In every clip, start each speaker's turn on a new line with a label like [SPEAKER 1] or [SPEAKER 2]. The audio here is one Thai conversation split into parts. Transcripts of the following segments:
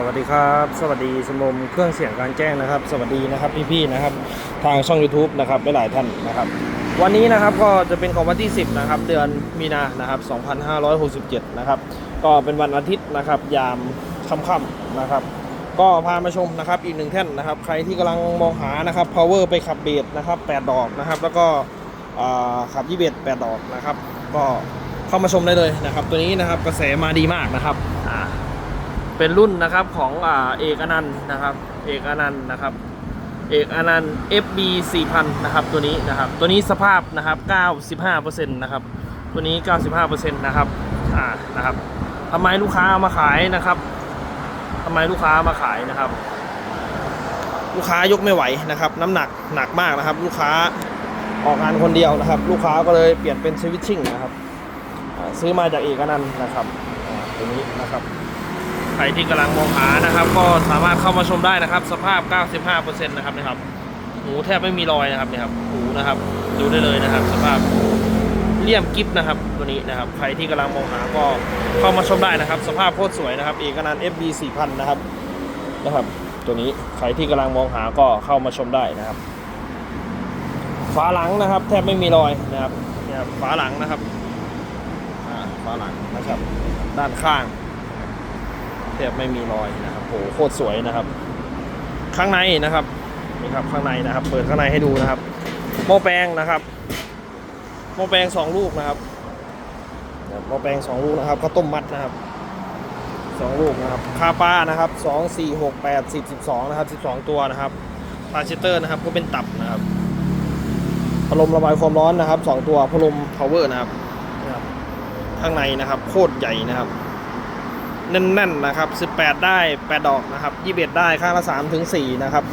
[SPEAKER 1] สวัสดีครับ สวัสดีชมมเครื่องเสียงการแจ้งนะครับ สวัสดีนะครับพี่ๆนะครับทางช่อง YouTube นะครับหลายท่านนะครับ วันนี้นะครับก็จะเป็นของวันที่ 10นะครับเดือนมีนานะครับ2567นะครับก็เป็นวันอาทิตย์นะครับยามค่ำๆนะครับ ก็พามาชมนะครับอีกหนึ่งแท่นนะครับ ใครที่กำลังมองหานะครับ power ไปขับเบสนะครับ8ดอกนะครับ แล้วก็ขับยี่เบส8ดอกนะครับ ก็เข้ามาชมได้เลยนะครับ ตัวนี้นะครับกระแสมาดีมากนะครับอ่า เป็นรุ่นนะครับของอ่าเอกอนันต์นะครับ เอกอนันต์นะครับ เอกอนันต์ FB 4000นะครับตัวนี้นะครับ ตัวนี้สภาพนะครับ95%นะครับ ตัวนี้ 95%นะครับ อ่า นะครับทำไมลูกค้ามาขายนะครับทำไมลูกค้ามาขายนะครับ ลูกค้ายกไม่ไหวนะครับ น้ำหนักหนักมากนะครับ ลูกค้าออกงานคนเดียวนะครับ ลูกค้าก็เลยเปลี่ยนเป็นสวิตชิ่งนะครับ ซื้อมาจากเอกอนันต์นะครับตัวนี้นะครับ ใครที่กำลังมองหานะครับ ก็สามารถเข้ามาชมได้นะครับ สภาพ 95%นะครับนะครับหูแทบไม่มีรอยนะครับเนี่ยครับหูนะครับ ดูได้เลยนะครับ สภาพเลี่ยมกิฟนะครับตัวนี้นะครับ ใครที่กำลังมองหาก็เข้ามาชมได้นะครับ สภาพโคตรสวยนะครับเอกนัน FB 4000นะครับนะครับ ตัวนี้ใครที่กำลังมองหาก็เข้ามาชมได้นะครับฝาหลังนะครับ แทบไม่มีรอยนะครับเนี่ยฝาหลังนะครับฝาหลังนะครับ ด้านข้าง แทบไม่มีรอยนะครับโหโคตรสวยนะครับ ข้างในนะครับนี่ครับข้างในนะครับ เปิดข้างในให้ดูนะครับหม้อแปลงนะครับหม้อแปลงสองลูกนะครับนะครับหม้อแปลงสองลูกนะครับข้าวต้มมัดนะครับสองลูกนะครับคาป้านะครับสองสี่หกแปดสิบสิบสองนะครับสิบสองตัวนะครับพาเชเตอร์นะครับก็เป็นตับนะครับพัดลมระบายความร้อนนะครับสองตัวพัดลมพาวเวอร์นะครับ ข้างในนะครับ โคตรใหญ่นะครับ แน่นๆนะครับ 18 ได้ 8 ดอกนะครับ 21 ได้ข้างละ3ถึง4นะครับ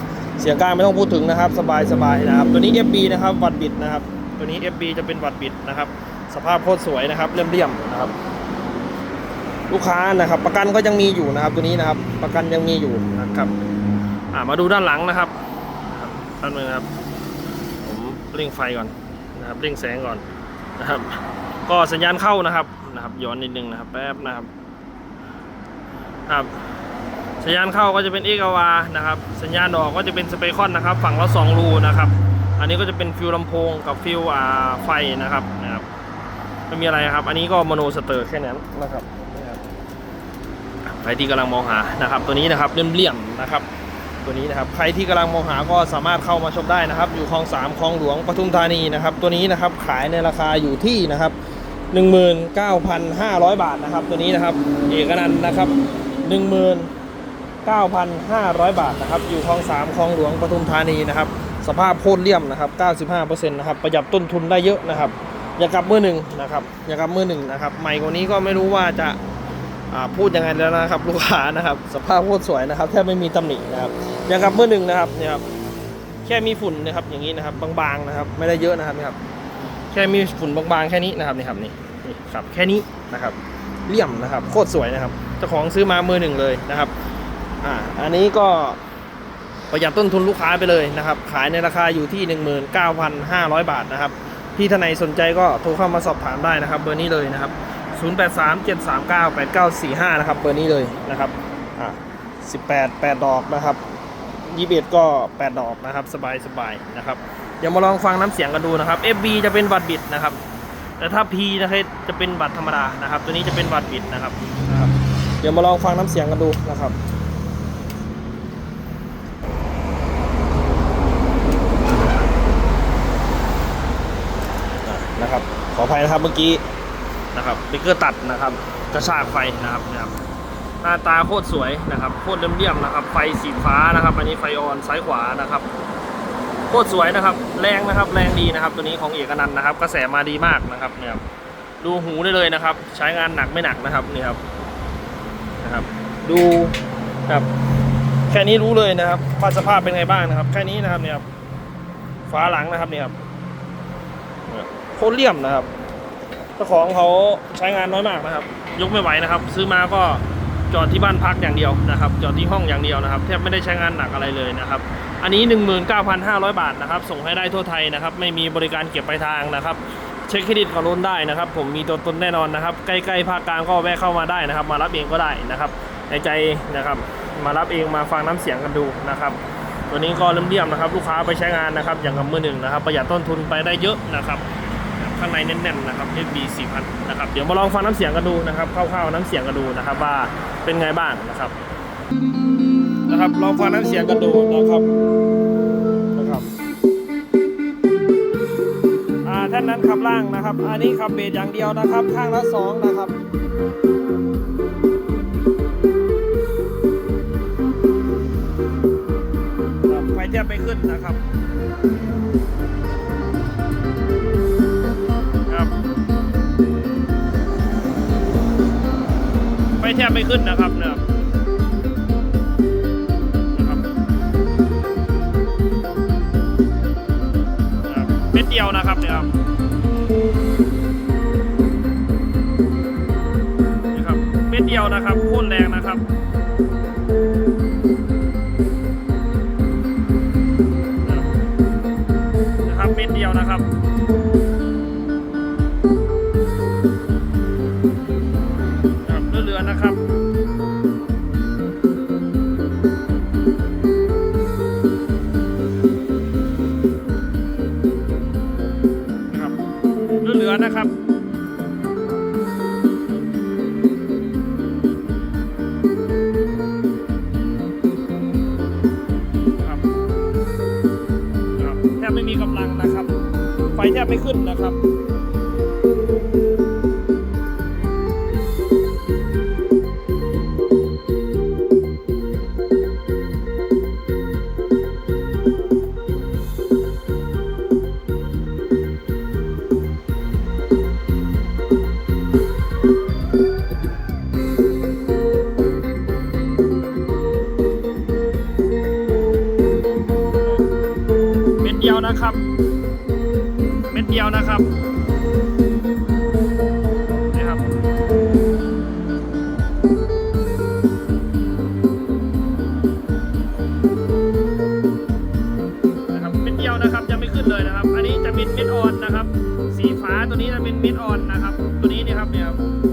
[SPEAKER 1] เสียงกลางไม่ต้องพูดถึงนะครับ สบายๆนะครับ ตัวนี้ FB นะครับ วัดบิดนะครับ ตัวนี้ FB จะเป็นวัดบิดนะครับ สภาพโคตรสวยนะครับ เรียมๆนะครับ ลูกค้านะครับ ประกันก็ยังมีอยู่นะครับ ตัวนี้นะครับ ประกันยังมีอยู่นะครับมาดูด้านหลังนะครับด้านมือนะครับ ผมเร่งไฟก่อนนะครับ เร่งแสงก่อนนะครับ ก็สัญญาณเข้านะครับ นะครับ ย้อนนิดนึงนะครับ แป๊บนะครับ ครับ สัญญาณเข้าก็จะเป็นเอกวานะครับ สัญญาณออกก็จะเป็นสเปคอนนะครับ ฝั่งละสองรูนะครับ อันนี้ก็จะเป็นฟิวลำโพงกับฟิวอ่าไฟนะครับนะครับไม่มีอะไรครับ อันนี้ก็โมโนสเตอร์แค่นั้นนะครับใครที่กำลังมองหานะครับ ตัวนี้นะครับเลี่ยมๆนะครับ ตัวนี้นะครับใครที่กำลังมองหาก็สามารถเข้ามาชมได้นะครับ อยู่คลองสามคลองหลวงปทุมธานีนะครับ ตัวนี้นะครับขายในราคาอยู่ที่นะครับ 19,500 บาทนะครับ ตัวนี้นะครับ เอกนันนะครับ 19,500 บาทนะครับ อยู่คลองสามคลองหลวงปทุมธานีนะครับ สภาพโคตรเลี่ยมนะครับ 95%นะครับ ประหยัดต้นทุนได้เยอะนะครับ อย่ากลับมือหนึ่งนะครับ อย่ากลับมือหนึ่งนะครับ ใหม่กว่านี้ก็ไม่รู้ว่าจะาพูดยังไงแล้วนะครับ ลูกค้านะครับ สภาพโคตรสวยนะครับ แทบไม่มีตำหนินะครับ อย่ากลับมือหนึ่งนะครับเนี่ยครับ แค่มีฝุ่นนะครับ อย่างนี้นะครับ บางๆนะครับ ไม่ได้เยอะนะครับนี่ครับ แค่มีฝุ่นบางๆแค่นี้นะครับนี่ครับนี่นี่ครับ แค่นี้นะครับ เลี่ยมนะครับ โคตรสวยนะครับ เจ้าของซื้อมามือหนึ่งเลยนะครับอ่าอันนี้ก็ประหยัดต้นทุนลูกค้าไปเลยนะครับ ขายในราคาอยู่ที่ 19,500 บาทนะครับ พี่ท่านไหนสนใจก็โทรเข้ามาสอบถามได้นะครับ เบอร์นี้เลยนะครับ 0837398945 นะครับ เบอร์นี้เลยนะครับอ่า18 8 ดอกนะครับ21ก็ 8 ดอกนะครับ สบายสบายๆนะครับเดี๋ยวมาลองฟังน้ำเสียงกันดูนะครับ FB จะเป็นบัตรบิดนะครับ แต่ถ้า P นะครับจะเป็นบัตรธรรมดานะครับ ตัวนี้จะเป็นบัตรบิดนะครับ ดี๋ยวมาลองฟังน้ำเสียงกันดูนะครับนะครับ ขออภัยนะครับเมื่อกี้นะครับสติ๊กเกอร์ตัดนะครับ กระชากไฟนะครับนะครับ หน้าตาโคตรสวยนะครับโคตรเลี่ยมๆนะครับ ไฟสีฟ้านะครับ อันนี้ไฟออนซ้ายขวานะครับโคตรสวยนะครับ แรงนะครับ แรงดีนะครับ ตัวนี้ของเอกนันนะครับ กระแสมาดีมากนะครับเนี่ยครับดูหูได้เลยนะครับ ใช้งานหนักไม่หนักนะครับนี่ครับ นะครับ ดูครับแค่นี้รู้เลยนะครับว่าสภาพเป็นไงบ้างนะครับ แค่นี้นะครับเนี่ยครับฝาหลังนะครับเนี่ยครับโคตรเลี่ยมนะครับเจ้าของเขาใช้งานน้อยมากนะครับ ยกไม่ไหวนะครับ ซื้อมาก็จอดที่บ้านพักอย่างเดียวนะครับ จอดที่ห้องอย่างเดียวนะครับแทบไม่ได้ใช้งานหนักอะไรเลยนะครับ อันนี้ 19,500 บาทนะครับ ส่งให้ได้ทั่วไทยนะครับ ไม่มีบริการเก็บปลายทางนะครับ เช็คเครดิตก่อนโอนได้นะครับ ผมมีตัวตนแน่นอนนะครับ ใกล้ๆภาคกลางก็แวะเข้ามาได้นะครับ มารับเองก็ได้นะครับ ในใจนะครับมารับเองมาฟังน้ำเสียงกันดูนะครับ ตัวนี้ก็เริ่มๆนะครับ ลูกค้าไปใช้งานนะครับ อย่างกับมือหนึ่งนะครับ ประหยัดต้นทุนไปได้เยอะนะครับ ข้างในแน่นๆนะครับ FB 4000นะครับเดี๋ยวมาลองฟังน้ำเสียงกันดูนะครับคร่าวๆน้ำเสียงกันดูนะครับ ว่าเป็นไงบ้างนะครับ นะครับลองฟังน้ำเสียงกันดูนะครับ อ่านนั้นขับล่างนะครับ อันนี้ขับเบสอย่างเดียวนะครับ ข้างละสองนะครับไฟแทบไม่ขึ้นนะครับครับไฟแทบไม่ขึ้นนะครับเนี่ย เนี่ยครับนี่ครับเม็ดเดียวนะครับโคตรแรงนะครับนะครับเม็ดเดียวนะครับ นะครับครับครับแทบไม่มีกำลังนะครับ ไฟแทบไม่ขึ้นนะครับ ยวนะครับ เม็ดเดียวนะครับนี่ครับ นะครับ เม็ดเดียวนะครับจะไม่ขึ้นเลยนะครับ อันนี้จะเป็นเม็ดออนนะครับ สีฟ้าตัวนี้จะเป็นเม็ดออนนะครับ ตัวนี้เนี่ยครับเนี่ยครับ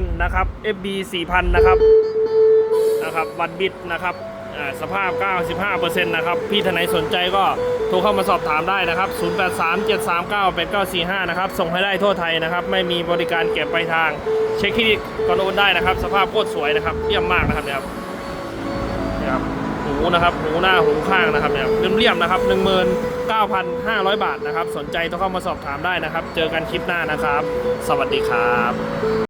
[SPEAKER 1] 4,000 นะครับ FB 4,000 นะครับ นะครับ วัดบิดนะครับสภาพ 95%นะครับ พี่ทนายสนใจก็โทรเข้ามาสอบถามได้นะครับ 0837398945 นะครับ ส่งให้ได้ทั่วไทยนะครับ ไม่มีบริการเก็บปลายทาง เช็คที่ก่อนโอนได้นะครับ สภาพโคตรสวยนะครับ เยี่ยมมากนะครับเนี่ยครับหูนะครับ หูหน้าหูข้างนะครับเนี่ยเรียบๆนะครับ 19,500 บาทนะครับ สนใจโทรเข้ามาสอบถามได้นะครับ เจอกันคลิปหน้านะครับ สวัสดีครับ